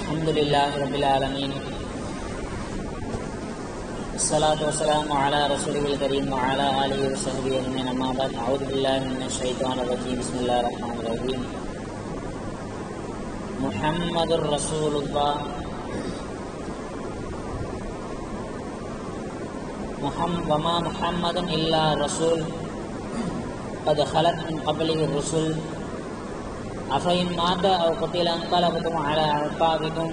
الحمد لله رب العالمين الصلاة والسلام على رسوله الكريم وعلى آله وصحبه أجمعين أما بعد أعوذ بالله من الشيطان الرجيم بسم الله الرحمن الرحيم محمد رسول الله محمد وما محمد إلا رسول. قد خلت من قبله الرسل. أفإن مات أو قتل انقلبتم على أعقابكم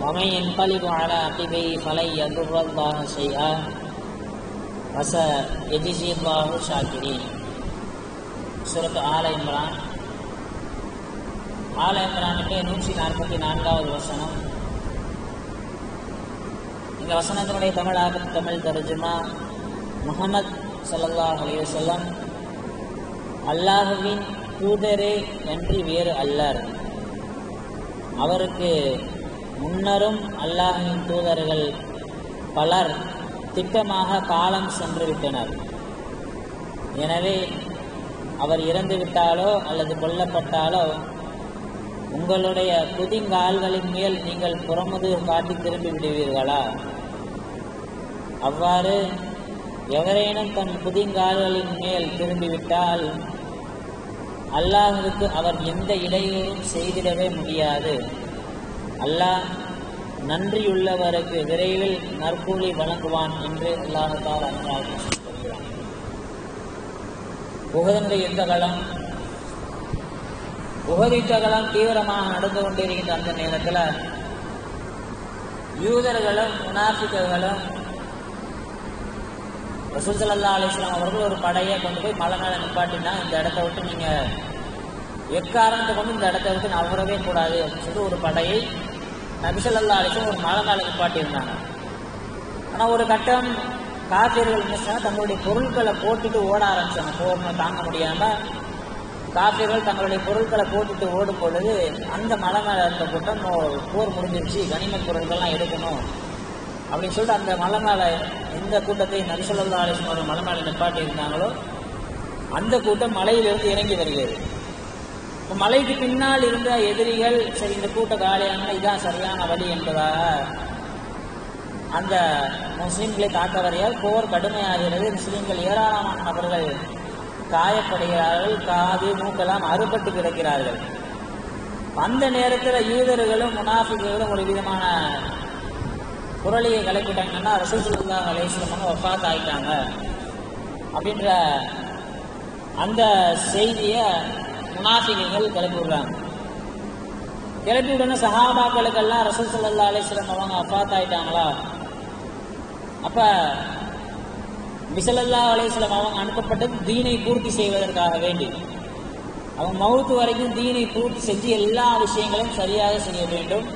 ومن ينقلب على عقبيه فلن يضر الله شيئا وسيجزي الله الشاكرين سورة آل عمران ஆல இம்ரானுக்கு நூற்றி நாற்பத்தி நான்காவது வசனம் இந்த வசனத்தினுடைய தமிழாக தமிழ் தர்ஜுமா முகமது சல்லல்லாஹ் அலையுசல்லம் அல்லாஹுவின் தூதரே என்று வேறு அல்லர். அவருக்கு முன்னரும் அல்லாஹின் தூதர்கள் பலர் திட்டமாக காலம் சென்றுவிட்டனர். எனவே அவர் இறந்துவிட்டாலோ அல்லது கொல்லப்பட்டாலோ உங்களுடைய புதிங்கால்களின் மேல் நீங்கள் புறமுது காட்டி திரும்பி விடுவீர்களா? அவ்வாறு எவரேனும் தன் புதிங்கால்களின் மேல் திரும்பிவிட்டால் அல்லாஹுக்கு அவர் எந்த இடையூறும் செய்திடவே முடியாது. அல்லாஹ் நன்றியுள்ளவருக்கு விரைவில் நற்கூலி வழங்குவான் என்று அல்லாஹால் அனுராக சொல்கிறான். உகதனுடைய யுத்த காலம் உகது தீவிரமாக நடந்து கொண்டிருக்கின்ற அந்த நேரத்தில் யூதர்களும் முனாஃபிக்கர்களும் ரசூல் அலிஸ்லாம் அவர்கள் ஒரு படையை கொண்டு போய் மலை மேலே நிப்பாட்டினா இந்த இடத்த விட்டு நீங்கள் எக்காரணத்தை கொண்டு இந்த இடத்த விட்டு நகரவே கூடாது அப்படின்னு சொல்லி ஒரு படையை நபிசல்லா அலிஸ்லாம் ஒரு மலை மேலே நிப்பாட்டியிருந்தாங்க. ஆனால் ஒரு கட்டம் காப்பீர்கள் என்ன தங்களுடைய பொருட்களை போட்டுட்டு ஓட ஆரம்பிச்சாங்க. போர்னு தாங்க முடியாமல் காப்பீர்கள் தங்களுடைய பொருட்களை போட்டுட்டு ஓடும் பொழுது அந்த மலை மேலே இருந்த கூட்டம் போர் முடிஞ்சிருச்சு. கனிம பொருட்கள்லாம் எடுக்கணும். அப்படின்னு சொல்லிட்டு அந்த மலை மேலே எந்த கூட்டத்தை நபிசல்லா அலிஸ்லாம் ஒரு மலை மேலே நிப்பாட்டி இருந்தாங்களோ அந்த கூட்டம் மலையிலிருந்து இறங்கி வருகிறது. இப்போ மலைக்கு பின்னால் இருந்த எதிரிகள் சரி இந்த கூட்ட காலியான இதுதான் சரியான வழி என்பதாக அந்த முஸ்லீம்களை தாக்க வரையால் போர் கடுமையாகிறது. முஸ்லீம்கள் ஏராளமான நபர்கள் காயப்படுகிறார்கள் காது மூக்கெல்லாம் அறுபட்டு கிடக்கிறார்கள். அந்த நேரத்தில் யூதர்களும் முனாஃபிகளும் ஒரு விதமான குரலையை கிளப்பிட்டாங்கன்னா ரசூசுல்லா அலேஸ்லமாக ஒஃபாத் ஆகிட்டாங்க அப்படின்ற அந்த செய்தியை முனாஃபிகள் கிளப்பி விடுறாங்க. கிளப்பி விடனே சஹாபாக்களுக்கெல்லாம் ரசூல் சல்லா அலிஸ்லம் அவங்க ஒஃபாத் ஆயிட்டாங்களா அப்போ பிசலல்லா அலிஸ்லாம் அவங்க அனுப்பப்பட்டது தீனை பூர்த்தி செய்வதற்காக வேண்டி. அவங்க மவுத்து வரைக்கும் தீனை பூர்த்தி செஞ்சு எல்லா விஷயங்களும் சரியாக செய்ய வேண்டும்.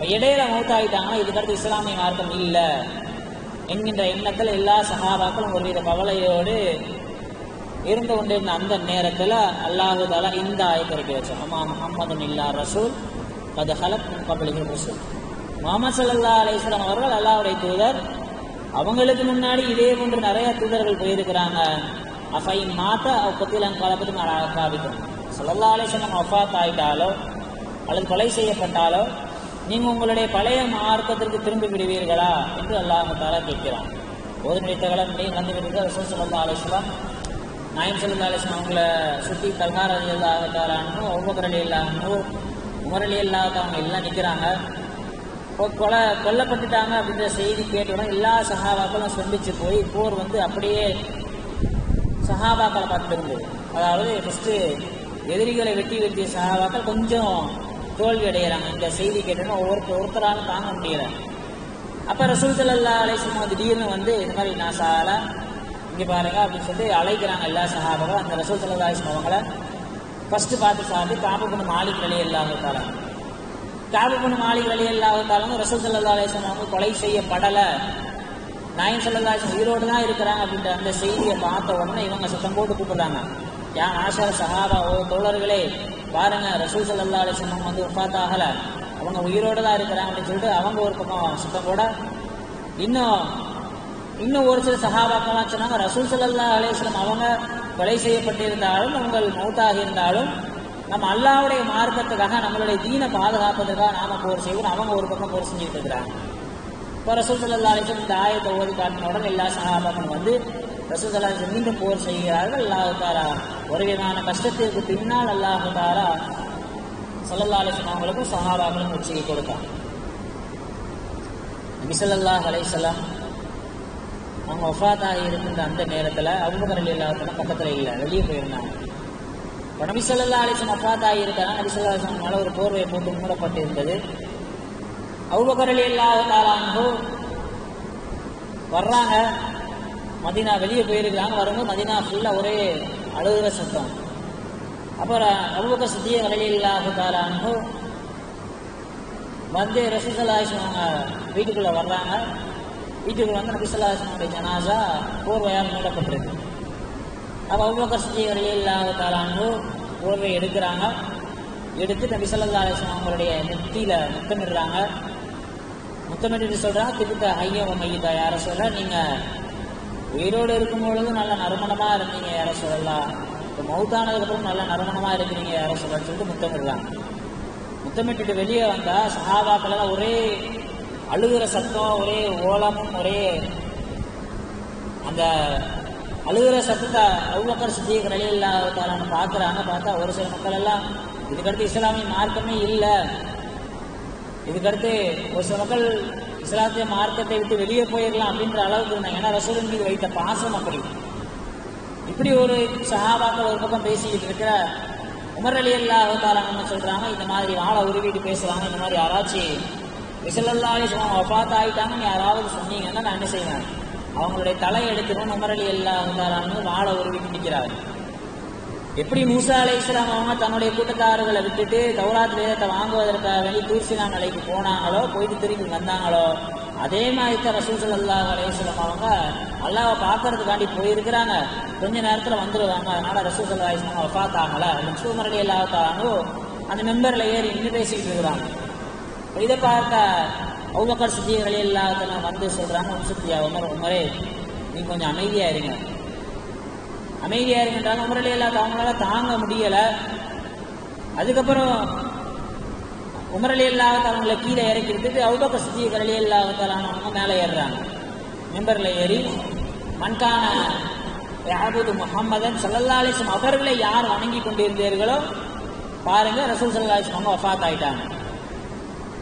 இடையில மௌத்தாயிட்டாங்கன்னா இதுக்கடுத்து இஸ்லாமிய மார்க்கம் இல்லை. என்கின்ற எண்ணத்தில் எல்லா சகாபாக்களும் ஒருவித கவலையோடு இருந்து கொண்டிருந்த அந்த நேரத்தில் அல்லாஹு தாலா இந்த ஆயத்திறக்கி வச்சோம் அம்மா முகமது இல்லா ரசூல் பது ஹலத் கபலிக ரசூல் முகமது சல்லா அலிஸ்லாம் அவர்கள் அல்லாவுடைய தூதர். அவங்களுக்கு முன்னாடி இதே போன்று நிறைய தூதர்கள் போயிருக்கிறாங்க. அஃபை மாத்த பத்திலாம் காலப்பதும் காவிக்கும். சல்லா அலிஸ்லாம் அஃபாத் ஆயிட்டாலோ அல்லது கொலை செய்யப்பட்டாலோ நீங்கள் உங்களுடைய பழைய மார்க்கத்திற்கு திரும்பி விடுவீர்களா என்று அல்லாஹ் தாரா கேட்கிறான். போது நினைத்தகலம் நீ வந்து விடுறது ரசூல் சல்லா அலிஸ்லாம் நாயம் சல்லா அலிஸ்லாம் அவங்கள சுற்றி தல்கார் அலி அல்லாஹாலும் ஒவ்வொரு அலி உமர் அலி இல்லாதவங்க எல்லாம் நிற்கிறாங்க கொலை கொல்லப்பட்டுட்டாங்க அப்படின்ற செய்தி கேட்டவுடன் எல்லா சகாபாக்களும் சொல்லிச்சு போய் போர் வந்து அப்படியே சகாபாக்களை பார்த்துருந்தது அதாவது ஃபஸ்ட்டு எதிரிகளை வெட்டி வெட்டிய சகாபாக்கள் கொஞ்சம் தோல்வி அடைகிறாங்க இந்த செய்தி கேட்டோன்னா ஒவ்வொருத்தர் ஒருத்தராலும் தாங்க முடியல. அப்போ ரசூல் சல்லா அலைசமா திடீர்னு வந்து இது மாதிரி நான் சாலா இங்கே பாருங்க அப்படின்னு சொல்லி அழைக்கிறாங்க எல்லா சஹாபகம் அந்த ரசூல் சல்லா அலிஸ்லாம் அவங்கள ஃபஸ்ட்டு பார்த்து சார்ந்து காபுபுணு மாலிக் நிலையை இல்லாததால காபுபுணு மாலிக் நிலையை இல்லாததாலும் ரசூல் சல்லா அலிஸ்லாம் அவங்க கொலை செய்யப்படலை. நாயம் சல்லா அலிஸ்லாம் உயிரோடு தான் இருக்கிறாங்க அப்படின்ற அந்த செய்தியை பார்த்த உடனே இவங்க சத்தம் போட்டு கூப்பிடுறாங்க. யா ஆஷார சஹாபா ஓ தோழர்களே பாருங்க ரசூல் சல்லா அலிஸ்லாம் வந்து உஃபாத் ஆகல அவங்க உயிரோடு தான் இருக்கிறாங்க அப்படின்னு சொல்லிட்டு அவங்க ஒரு பக்கம் சுத்தம் கூட இன்னும் இன்னும் ஒரு சில சகாபாக்கெல்லாம் சொன்னாங்க ரசூல் சல்லா அலேஸ்லம் அவங்க கொலை செய்யப்பட்டிருந்தாலும் உங்கள் மௌத்தாக இருந்தாலும் நம்ம அல்லாவுடைய மார்க்கத்துக்காக நம்மளுடைய தீனை பாதுகாப்பதற்காக நாம போர் செய்வோம் அவங்க ஒரு பக்கம் போர் செஞ்சுட்டு இருக்கிறாங்க. இப்போ ரசூல் சல்லா அலேஸ்லம் இந்த ஆயத்தை ஓதி காட்டின உடனே எல்லா சகாபாக்களும் வந்து ரசூல் மீண்டும் போர் செய்கிறார்கள். அல்லாஹு தாரா ஒரு விதமான கஷ்டத்திற்கு பின்னால் அல்லாஹு தாரா சல்லல்லா அவங்களுக்கும் உச்சியை கொடுத்தாங்க நபிசல்லாஹ் அலைசல்லாம் அவங்க ஒஃபாத்தாக இருக்கின்ற அந்த நேரத்தில் அபுபக்கர் அலி இல்லாத பக்கத்தில் இல்லை வெளியே போயிருந்தாங்க. இப்போ நபி சொல்லா அலிசன் ஒஃபாத்தாக இருக்காங்க. நபி சொல்லா அலிசன் மேலே ஒரு போர்வை போட்டு மூடப்பட்டு இருந்தது அபுபக்கர் அலி இல்லாத வர்றாங்க. மதினா வெளியே போயிருக்கிறாங்க வரும்போது மதினா ஃபுல்லாக ஒரே அழுகுற சத்தம். அப்புறம் அபுபக்கர் சித்திய அலி இல்லாத வந்து ரசூசல்லாஹம் அவங்க வீட்டுக்குள்ளே வர்றாங்க. வீட்டுக்குள்ள வந்து நபிசல்லாஹனுடைய ஜனாசா போர்வையால் மூடப்பட்டிருக்கு. அப்போ அவ்வளோ சித்திய இல்லாத காலானு போர்வை எடுக்கிறாங்க. எடுத்து நபிசல்லா அலிஸ்லாம் அவங்களுடைய நெத்தியில் முத்தமிடுறாங்க. முத்தமிட்டு சொல்கிறாங்க திருத்த ஐயோ மையதா யார சொல்ல? நீங்கள் உயிரோடு இருக்கும் பொழுது நல்ல நறுமணமாக இருந்தீங்க யார சொல்லலாம் இப்போ மவுத்தானதுக்கப்புறம் நல்ல நறுமணமாக இருக்கிறீங்க யார சொல்லன்னு சொல்லிட்டு முத்தமிடுறாங்க. முத்தமிட்டுட்டு வெளியே வந்தா சஹாபாக்கள் ஒரே அழுகிற சத்தம் ஒரே ஓலமும் ஒரே அந்த அழுகிற சத்தத்தை அவ்வளோக்கர் சித்திக நிலையில்லாதான்னு பார்க்குறாங்க. பார்த்தா ஒரு சில மக்கள் எல்லாம் இதுக்கடுத்து இஸ்லாமிய மார்க்கமே இல்லை. இதுக்கடுத்து ஒரு சில மக்கள் இஸ்லாத்திய மார்க்கத்தை விட்டு வெளியே போயிடலாம் அப்படின்ற அளவுக்கு இருந்தாங்க. ஏன்னா ரசூலின் மீது வைத்த பாசம் அப்படி. இப்படி ஒரு சகாபாக்கள் ஒரு பக்கம் பேசிக்கிட்டு இருக்கிற உமர் அலி அல்லா அவதாரங்கன்னு சொல்றாங்க? இந்த மாதிரி ஆளை உருவிட்டு பேசுறாங்க இந்த மாதிரி யாராச்சும் விசலல்லா சொல்லுவாங்க ஒப்பாத்த ஆயிட்டாங்கன்னு யாராவது சொன்னீங்கன்னா நான் என்ன செய்வேன்? அவங்களுடைய தலை எடுத்துக்கணும் உமர் அலி அல்லா அவதாரன்னு வாழை உருவிட்டு நிற்கிறாரு. எப்படி மூசா அலை இஸ்லாம் அவங்க தன்னுடைய கூட்டத்தாரர்களை விட்டுட்டு தௌராத் வேதத்தை வாங்குவதற்காக வேண்டி தூர்சினா மலைக்கு போனாங்களோ போயிட்டு திரும்பி வந்தாங்களோ அதே மாதிரி தான் ரசூல் சல்லாஹ் அலையம் அவங்க அல்லாவை பார்க்கறதுக்காண்டி போயிருக்கிறாங்க. கொஞ்ச நேரத்தில் வந்துடுவாங்க அதனால ரசூல் சல்லா அலிஸ்லாம் வஃபாத்தாங்கல முஸ்லூமரடி அல்லாத்தானோ அந்த மெம்பரில் ஏறி நின்று பேசிக்கிட்டு இருக்கிறாங்க இதை பார்த்த அவுபக்கர் சுத்தியர்களே இல்லாத வந்து சொல்றாங்க உம்சுத்தியா உமர் உமரே நீ கொஞ்சம் அமைதியாக இருங்க. அமைதியா இருக்கின்றாங்க உமரலி இல்லாத அவங்களால தாங்க முடியல. அதுக்கப்புறம் உமரலி இல்லாத அவங்கள கீழே இறக்கிறதுக்கு விட்டுட்டு அவுபக்க சித்தியர்களே இல்லாதவங்க மேலே ஏறுறாங்க. மெம்பர்ல ஏறி மண்கான யாபுது முகம்மதன் சல்லல்லாலிசம் அவர்களை யார் வணங்கி கொண்டிருந்தீர்களோ பாருங்க ரசூல் சல்லாலிசம் அவங்க வஃபாத் ஆயிட்டாங்க.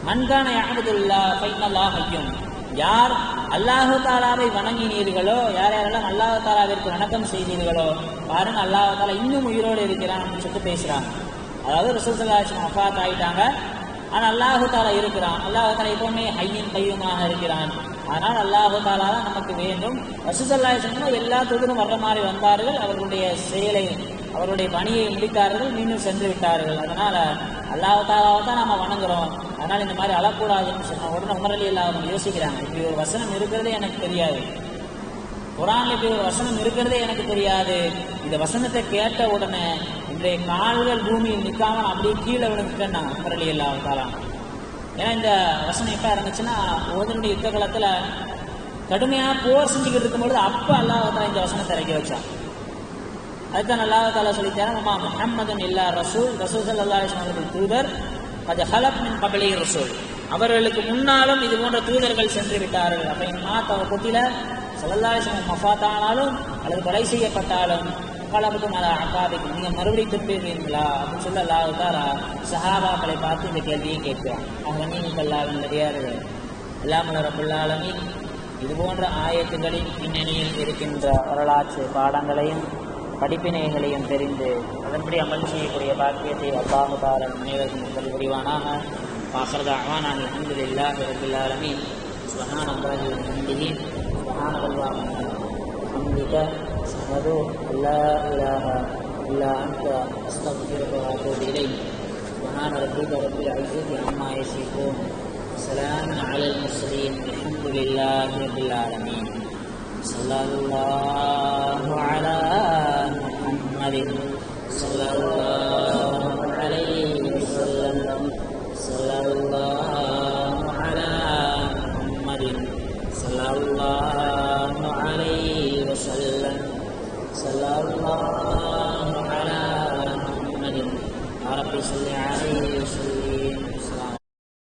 மண்கான யாபுதுல்லா ஃபைனல்லா ஐயும். யார் அல்லாஹு தாலாவை வணங்கினீர்களோ யார் யாரெல்லாம் அல்லாஹு தாலாவிற்கு வணக்கம் செய்தீர்களோ பாருங்க அல்லாஹு தாலா இன்னும் உயிரோடு இருக்கிறான் அப்படின்னு சொல்லிட்டு பேசுகிறாங்க அதாவது ரசூல் சல்லா அலிஸ்லம் ஆயிட்டாங்க. ஆனால் அல்லாஹு தாலா இருக்கிறான். அல்லாஹு தாலா எப்பவுமே ஹையின் கையுமாக இருக்கிறான். ஆனால் அல்லாஹு தாலா தான் நமக்கு வேண்டும். ரசூசல்லாஹ் எல்லா தொழிலும் வர்ற மாதிரி வந்தார்கள். அவர்களுடைய செயலை அவருடைய பணியை முடித்தார்கள். மீண்டும் சென்று விட்டார்கள். அதனால அல்லாஹு தாலாவை தான் நாம வணங்குறோம். அதனால இந்த மாதிரி அழக்கூடாதுன்னு சொன்ன உடனே உணரலி இல்லாத யோசிக்கிறாங்க. இப்படி ஒரு வசனம் இருக்கிறதே எனக்கு தெரியாது. குரான்ல இப்படி ஒரு வசனம் இருக்கிறதே எனக்கு தெரியாது. இந்த வசனத்தை கேட்ட உடனே இன்றைய கால்கள் பூமியில் நிற்காம அப்படியே கீழே விழுந்துட்டேன் நான் உணரலி இல்லாத ஏன்னா இந்த வசனம் எப்போ இருந்துச்சுன்னா ஓதனுடைய யுத்த காலத்தில் கடுமையாக போர் செஞ்சுக்கிட்டு இருக்கும்பொழுது அப்போ அல்லாஹால இந்த வசனத்தை இறக்கி வச்சான். அதுதான் அல்லாஹால சொல்லித்தரேன் நம்ம முகமதன் இல்லா ரசூல். ரசூல் சல்லா தூதர் அது ஹலப் மின் கபலி ரசூல். அவர்களுக்கு முன்னாலும் இது போன்ற தூதர்கள் சென்று விட்டார்கள். அப்ப என் மாத்த அவர் கொத்தில சல்லா மஃபாத்தானாலும் அல்லது கொலை செய்யப்பட்டாலும் கலபுக்கும் அதை அக்காபிக்கும் நீங்கள் மறுபடியும் திருப்பிடுவீங்களா அப்படின்னு சொல்லி அல்லாஹ் தாரா சஹாபாக்களை பார்த்து இந்த கேள்வியை கேட்பேன் அவங்க நீங்கள் அல்லாவின் நிறையார்கள் அல்லாமல் ரபுல்லாலமி இது போன்ற ஆயத்துகளின் பின்னணியில் இருக்கின்ற வரலாற்று பாடங்களையும் படிப்பினைகளையும் தெரிந்து அதன்படி அமல் செய்யக்கூடிய பாக்கியத்தை அல்லாஹு தாரன் அனைவருக்கும் முதல் புரிவானாக வாசரத அவானான் அலமதுல்லாஹி ரபில் ஆலமீன் சுபஹான அல்லாஹி வபிஹம்திஹி சுபஹான அல்லாஹ் وبحمدك أشهد أن لا إله إلا أنت أستغفرك وأتوب إليك سبحان ربك رب العزة عما يصفون وسلام على المرسلين الحمد لله رب العالمين صلى الله على محمد صلى الله